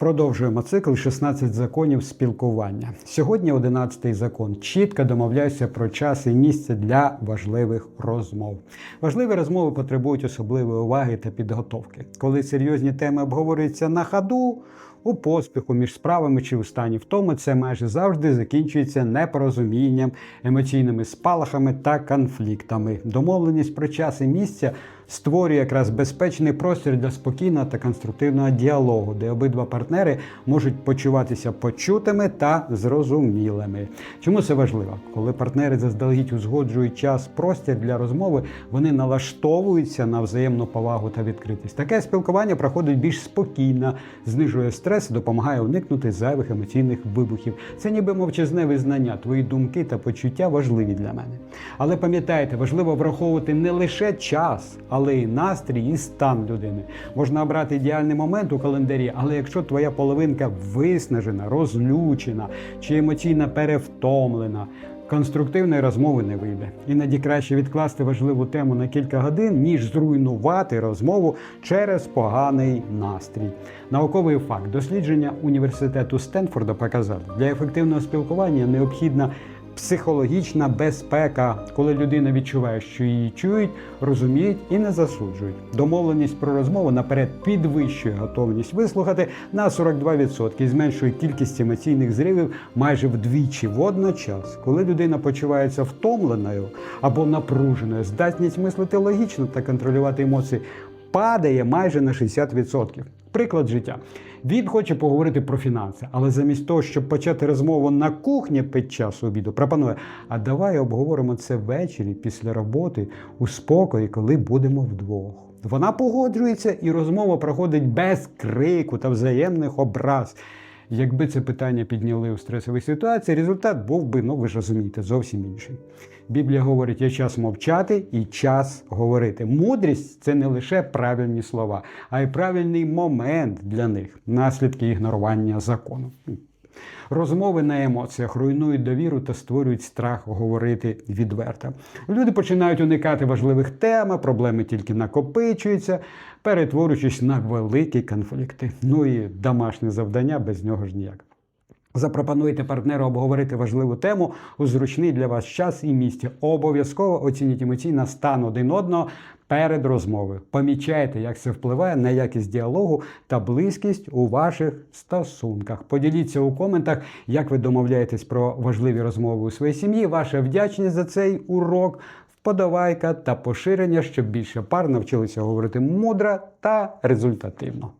Продовжуємо цикл 16 законів спілкування. Сьогодні 11 закон. Чітко домовляйся про час і місце для важливих розмов. Важливі розмови потребують особливої уваги та підготовки. Коли серйозні теми обговорюються на ходу, у поспіху між справами чи у стані втоми, це майже завжди закінчується непорозумінням, емоційними спалахами та конфліктами. Домовленість про час і місце створює якраз безпечний простір для спокійного та конструктивного діалогу, де обидва партнери можуть почуватися почутими та зрозумілими. Чому це важливо? Коли партнери заздалегідь узгоджують час, простір для розмови, вони налаштовуються на взаємну повагу та відкритість. Таке спілкування проходить більш спокійно, знижує стрес, допомагає уникнути зайвих емоційних вибухів. Це ніби мовчазне визнання. Твої думки та почуття важливі для мене. Але пам'ятайте, важливо враховувати не лише час, але й настрій і стан людини. Можна обрати ідеальний момент у календарі, але якщо твоя половинка виснажена, розлючена чи емоційно перевтомлена. Конструктивної розмови не вийде. Іноді краще відкласти важливу тему на кілька годин, ніж зруйнувати розмову через поганий настрій. Науковий факт дослідження університету Стенфорда показали, для ефективного спілкування необхідна психологічна безпека, коли людина відчуває, що її чують, розуміють і не засуджують. Домовленість про розмову наперед підвищує готовність вислухати на 42% і зменшує кількість емоційних зривів майже вдвічі. Водночас, коли людина почувається втомленою або напруженою, здатність мислити логічно та контролювати емоції падає майже на 60%. Приклад життя. Він хоче поговорити про фінанси, але замість того, щоб почати розмову на кухні під час обіду, пропонує: а давай обговоримо це ввечері після роботи у спокої, коли будемо вдвох. Вона погоджується, і розмова проходить без крику та взаємних образ. Якби це питання підняли у стресовій ситуації, результат був би, ну ви ж розумієте, зовсім інший. Біблія говорить, є час мовчати і час говорити. Мудрість це не лише правильні слова, а й правильний момент для них, наслідки ігнорування закону. Розмови на емоціях руйнують довіру та створюють страх говорити відверто. Люди починають уникати важливих тем, проблеми тільки накопичуються, перетворюючись на великі конфлікти. Ну і домашнє завдання без нього ж ніяк. Запропонуйте партнеру обговорити важливу тему у зручний для вас час і місці. Обов'язково оцініть емоційний стан один одного перед розмовою. Помічайте, як це впливає на якість діалогу та близькість у ваших стосунках. Поділіться у коментах, як ви домовляєтесь про важливі розмови у своїй сім'ї. Ваша вдячність за цей урок. Вподобайка та поширення, щоб більше пар навчилися говорити мудро та результативно.